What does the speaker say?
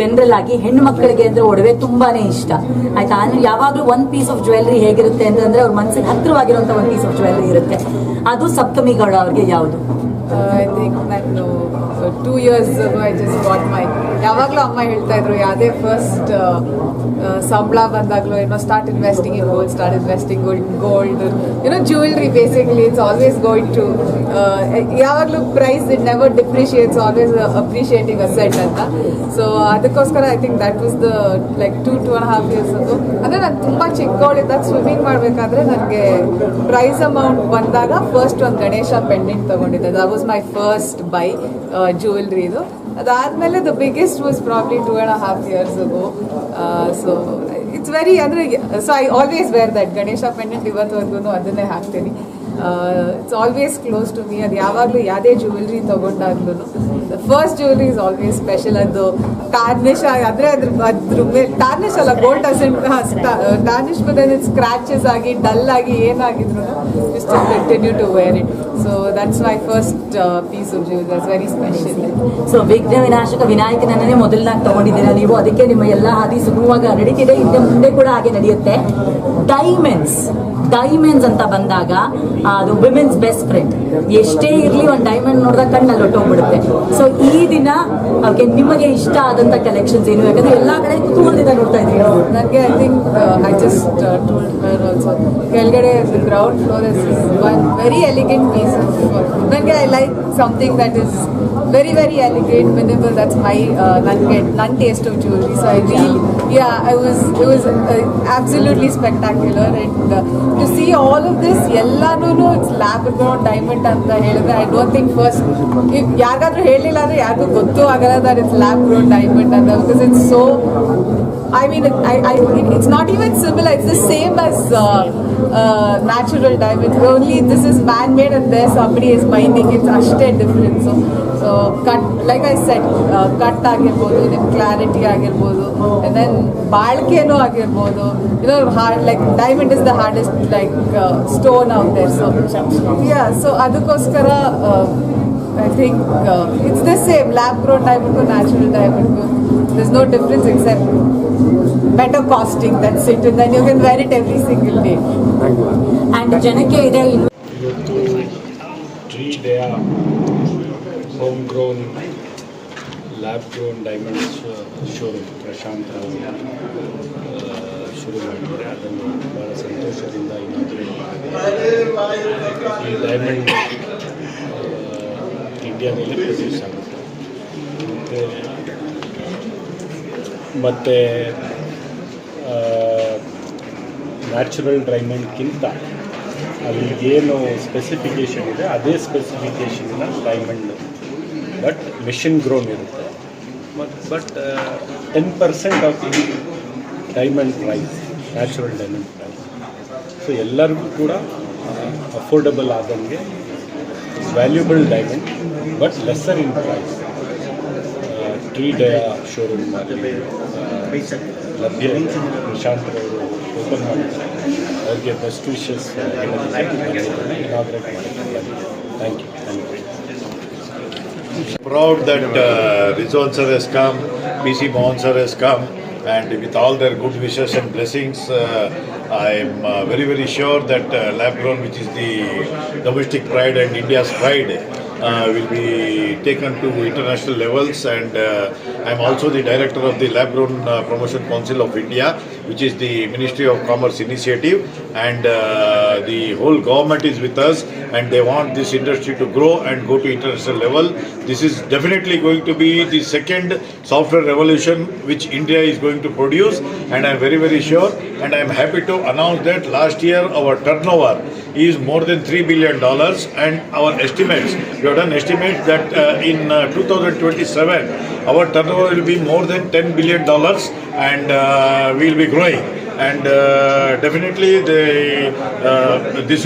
ಆಗಿ ಹೆಣ್ಣು ಮಕ್ಕಳಿಗೆ ಅಂದ್ರೆ ಒಡವೆ ತುಂಬಾನೇ ಇಷ್ಟ. ಆಯ್ತಾ? ಅಂದ್ರೆ ಯಾವಾಗಲೂ ಒಂದ್ ಪೀಸ್ ಆಫ್ ಜ್ಯುವೆಲ್ರಿ ಹೇಗಿರುತ್ತೆ ಅಂತಂದ್ರೆ ಅವ್ರ ಮನಸ್ಸಿಗೆ ಹತ್ತಿರವಾಗಿರುವಂತ ಒಂದ್ ಪೀಸ್ ಆಫ್ ಜ್ಯುವೆಲ್ರಿ ಇರುತ್ತೆ. ಅದು ಸಪ್ತಮಿಗಳು ಅವ್ರಿಗೆ ಯಾವುದು? Two years I just what my ಯಾವಾಗಲೂ ಅಮ್ಮ ಹೇಳ್ತಾ ಇದ್ರು, ಯಾವುದೇ ಫಸ್ಟ್ ಸಂಬಳ ಬಂದಾಗಲೂ ಏನೋ start investing in gold start investing gold gold ಏನೋ jewellery basically it's always going to ಯಾವಾಗಲೂ price it never depreciates always appreciating asset ಅಂತ. ಸೊ ಅದಕ್ಕೋಸ್ಕರ I think that was the like two to and half years ಅದು ಅಂದರೆ ನಾನು ತುಂಬ ಚಿಕ್ಕವಳಿದ್ದಾಗ swimming ಮಾಡಬೇಕಾದ್ರೆ ನನಗೆ ಪ್ರೈಸ್ ಅಮೌಂಟ್ ಬಂದಾಗ ಫಸ್ಟ್ ಒಂದು ಗಣೇಶ ಪೆಂಡಿಂಗ್ ತೊಗೊಂಡಿದ್ದೆ. That was my first buy ಜ್ಯುವೆಲ್ರಿದು ಅದಾದಮೇಲೆ the biggest was probably two and half years ago so it's very ಅಂದರೆ so I always wear that Ganesha pendant ಇವತ್ತುವರೆಗೂ ಅದನ್ನೇ ಹಾಕ್ತೀನಿ. It's always close to me ಅದು ಯಾವಾಗಲೂ ಯಾವುದೇ jewellery ತೊಗೊಂಡಾಗ್ಲೂ first jewellery is always special ಅದು tarnish ಆದರೆ ಅದ್ರ ಅದ್ರ ಮೇಲೆ ಟಾರ್ನಿಶ್ ಅಲ್ಲ ಗೋಲ್ಡ್ ಅಸೆಂಟ್ ಟಾರ್ನಿಶ್ ಬದಲು ಸ್ಕ್ರಾಚಸ್ ಆಗಿ ಡಲ್ ಆಗಿ ಏನಾಗಿದ್ರು is to continue to wear it so that's my first piece of jewel that's very so ವಿಘ್ನ ವಿನಾಶಕ ವಿನಾಯಕನನ್ನೇ ಮೊದಲನಾಗಿ ತಗೊಂಡಿದ್ದೀರಾ ನೀವು? ಅದಕ್ಕೆ ನಿಮ್ಮ ಎಲ್ಲ ಹಾದಿ ಸುಗಮವಾಗಿ ನಡೀತಿದೆ ಹಿಂದೆ ಮುಂದೆ ಕೂಡ ಹಾಗೆ ನಡೆಯುತ್ತೆ. ಡೈಮಂಡ್ಸ್ ಡೈಮಂಡ್ಸ್ ಅಂತ ಬಂದಾಗ ಅದು ವಿಮೆನ್ಸ್ ಬೆಸ್ಟ್ ಫ್ರೆಂಡ್ ಎಷ್ಟೇ ಇರಲಿ ಒಂದು ಡೈಮಂಡ್ ನೋಡಿದಾಗ ಕಣ್ಣಲ್ಲಿ ಹೊಟ್ಟೋಗ್ಬಿಡುತ್ತೆ ಸೊ ಈ ದಿನ ಓಕೆ ನಿಮಗೆ ಇಷ್ಟ ಆದಂತ ಕಲೆಕ್ಷನ್ಸ್ ಏನು? ಯಾಕಂದ್ರೆ ಎಲ್ಲ ಕಡೆ ಕುತೂಹಲದಿಂದ ನೋಡ್ತಾ ಇದ್ದೀವಿ. ನನಗೆ I think I just told her also ಕೆಳಗಡೆ ground floor is one very elegant piece ನನಗೆ I like something that is very very elegant minimal that's my ನನಗೆ ನನ್ನ taste of jewellery so I really I was it was absolutely spectacular and to see all of this ಎಲ್ಲಾನು it's lab grown diamond ಅಂತ ಹೇಳಿದ್ರೆ I don't think first ಯಾರಿಗಾದ್ರೂ ಹೇಳಿಲ್ಲ ಅಂದ್ರೆ ಯಾರಿಗೂ ಗೊತ್ತೂ ಆಗಲ್ಲ that it's lab grown diamond ಅಂತ because it's so I mean, I, I, it, it's not even similar. It's the same as uh, uh, natural diamond. Only this is man-made and there somebody is mining. It's ashte different. So, so cut, like I said, uh, cut ಆಗಿರ್ಬೋದು clarity clarity ಆಗಿರ್ಬೋದು and then ಬಾಳ್ಕೆನೂ ಆಗಿರ್ಬೋದು you know hard like diamond is the hardest like uh, stone out there so yeah so ಅದಕ್ಕೋಸ್ಕರ uh, I think uh, it's the same lab grown diamond to natural diamond there's no difference except better costing that's it and then you can wear it every single day and ಜನಕ್ಕೆ ಇದೆ ಇನ್ನು ಇವತ್ತು tree ಡೇಯ home grown lab grown diamonds showroom Prashanth ಅವರು ಆ, ಶುರು ಮಾಡಿದ್ದಾರೆ ಅದನ್ನು ಭಾಳ ಸಂತೋಷದಿಂದ ಇನಾಗ್ರೇಟ್ ಮಾಡಿದ್ದಾರೆ ಈ ಡೈಮಂಡ್ ಇಂಡಿಯಾದಲ್ಲಿ ಪ್ರೊಡ್ಯೂಸ್ ಆಗುತ್ತೆ ಮತ್ತು ಮತ್ತು ನ್ಯಾಚುರಲ್ ಡೈಮಂಡ್ಗಿಂತ ಅಲ್ಲಿ ಏನು ಸ್ಪೆಸಿಫಿಕೇಷನ್ ಇದೆ ಅದೇ ಸ್ಪೆಸಿಫಿಕೇಷನ್ನ ಡೈಮಂಡ್ ಬಟ್ ಮೆಷಿನ್ ಗ್ರೋನ್ ಇರುತ್ತೆ. ಮತ್ತು but ten percent of the diamond price natural diamond price so ಎಲ್ಲರಿಗೂ ಕೂಡ ಅಫೋರ್ಡಬಲ್ ಆದಂಗೆ valuable diamond but lesser in price tree dia showroom ಲಭ್ಯ ಇದೆ. ಪ್ರಶಾಂತ್ ಅವರು ಓಪನ್ ಮಾಡಿದ್ದಾರೆ ಅವ್ರಿಗೆ ಬೆಸ್ಟ್ ವಿಶಸ್ ಇನಾಗ್ರೇಟ್ ಮಾಡಿದ್ದಾರೆ thank you thank you proud that uh, Rizwan sir has come, PC Mohan sir has come, and with all their good wishes and blessings, uh, I am uh, very very sure that uh, Labgrown, which is the domestic pride and India's pride, uh, will be taken to international levels. And uh, I am also the director of the Labgrown uh, Promotion Council of India, which is the Ministry of Commerce initiative, and uh, the whole government is with us, and they want this industry to grow and go to international level. This is definitely going to be the second software revolution which India is going to produce, and I am very very sure, and I am happy to announce that last year our turnover is more than three billion dollars, and our estimates we have done estimates that uh, in uh, 2027 our turnover will be more than 10 billion dollars, and uh, we will be growing. And uh, definitely they, uh, this